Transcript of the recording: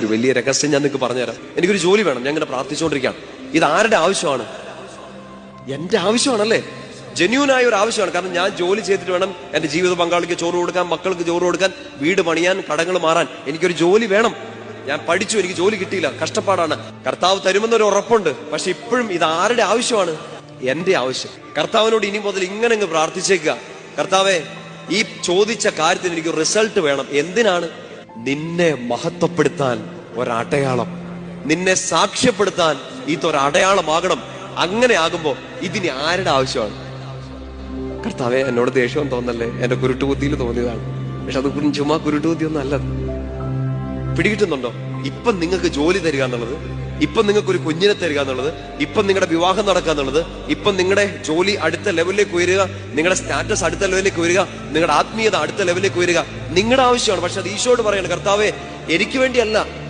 ഒരു വലിയ രഹസ്യം ഞാൻ നിങ്ങൾക്ക് പറഞ്ഞുതരാം. എനിക്കൊരു ജോലി വേണം. ഞാൻ ഇങ്ങനെ പ്രാർത്ഥിച്ചുകൊണ്ടിരിക്കുകയാണ്. ഇത് ആരുടെ ആവശ്യമാണ്? എന്റെ ആവശ്യമാണല്ലേ? ജെന്യൂനായ ഒരു ആവശ്യമാണ്. കാരണം ഞാൻ ജോലി ചെയ്തിട്ട് വേണം എന്റെ ജീവിത പങ്കാളിക്ക് ചോറ് കൊടുക്കാൻ മക്കൾക്ക് ചോറ് കൊടുക്കാൻ വീട് പണിയാൻ കടങ്ങൾ മാറാൻ. എനിക്കൊരു ജോലി വേണം. ഞാൻ പഠിച്ചു. എനിക്ക് ജോലി കിട്ടിയില്ല. കഷ്ടപ്പാടാണ്. കർത്താവ് തരുമെന്നൊരു ഉറപ്പുണ്ട്. പക്ഷെ ഇപ്പോഴും ഇത് ആരുടെ ആവശ്യമാണ്? എന്റെ ആവശ്യം. കർത്താവിനോട് ഇനി മുതൽ ഇങ്ങനെ അങ്ങ് പ്രാർത്ഥിച്ചേക്കുക. കർത്താവെ ഈ ചോദിച്ച കാര്യത്തിന് എനിക്ക് റിസൾട്ട് വേണം. എന്തിനാണ്? നിന്നെ മഹത്വപ്പെടുത്താൻ ഒരടയാളം. നിന്നെ സാക്ഷ്യപ്പെടുത്താൻ ഇതൊരടയാളമാകണം. അങ്ങനെ ആകുമ്പോ ഇതിന് ആരുടെ ആവശ്യമാണ്? കർത്താവെ എന്നോട് ദേഷ്യം തോന്നല്ലേ? എന്റെ കുരുട്ടുകുത്തിയിൽ തോന്നിയതാണ്. പക്ഷെ അത് ചുമ്മാ കുരുട്ടുകുത്തി ഒന്നും അല്ലത് പിടികിട്ടുന്നുണ്ടോ? ഇപ്പം നിങ്ങൾക്ക് ജോലി തരിക എന്നുള്ളത് ഇപ്പം നിങ്ങൾക്ക് ഒരു കുഞ്ഞിനെ തരിക എന്നുള്ളത് ഇപ്പം നിങ്ങളുടെ വിവാഹം നടക്കുക എന്നുള്ളത് ഇപ്പം നിങ്ങളുടെ ജോലി അടുത്ത ലെവലിലേക്ക് ഉയരുക നിങ്ങളുടെ സ്റ്റാറ്റസ് അടുത്ത ലെവലിലേക്ക് ഉയരുക നിങ്ങളുടെ ആത്മീയത അടുത്ത ലെവലിലേക്ക് ഉയരുക നിങ്ങളുടെ ആവശ്യമാണ്. പക്ഷെ അത് ഈശോട് പറയാണ് കർത്താവേ എനിക്ക് വേണ്ടിയല്ല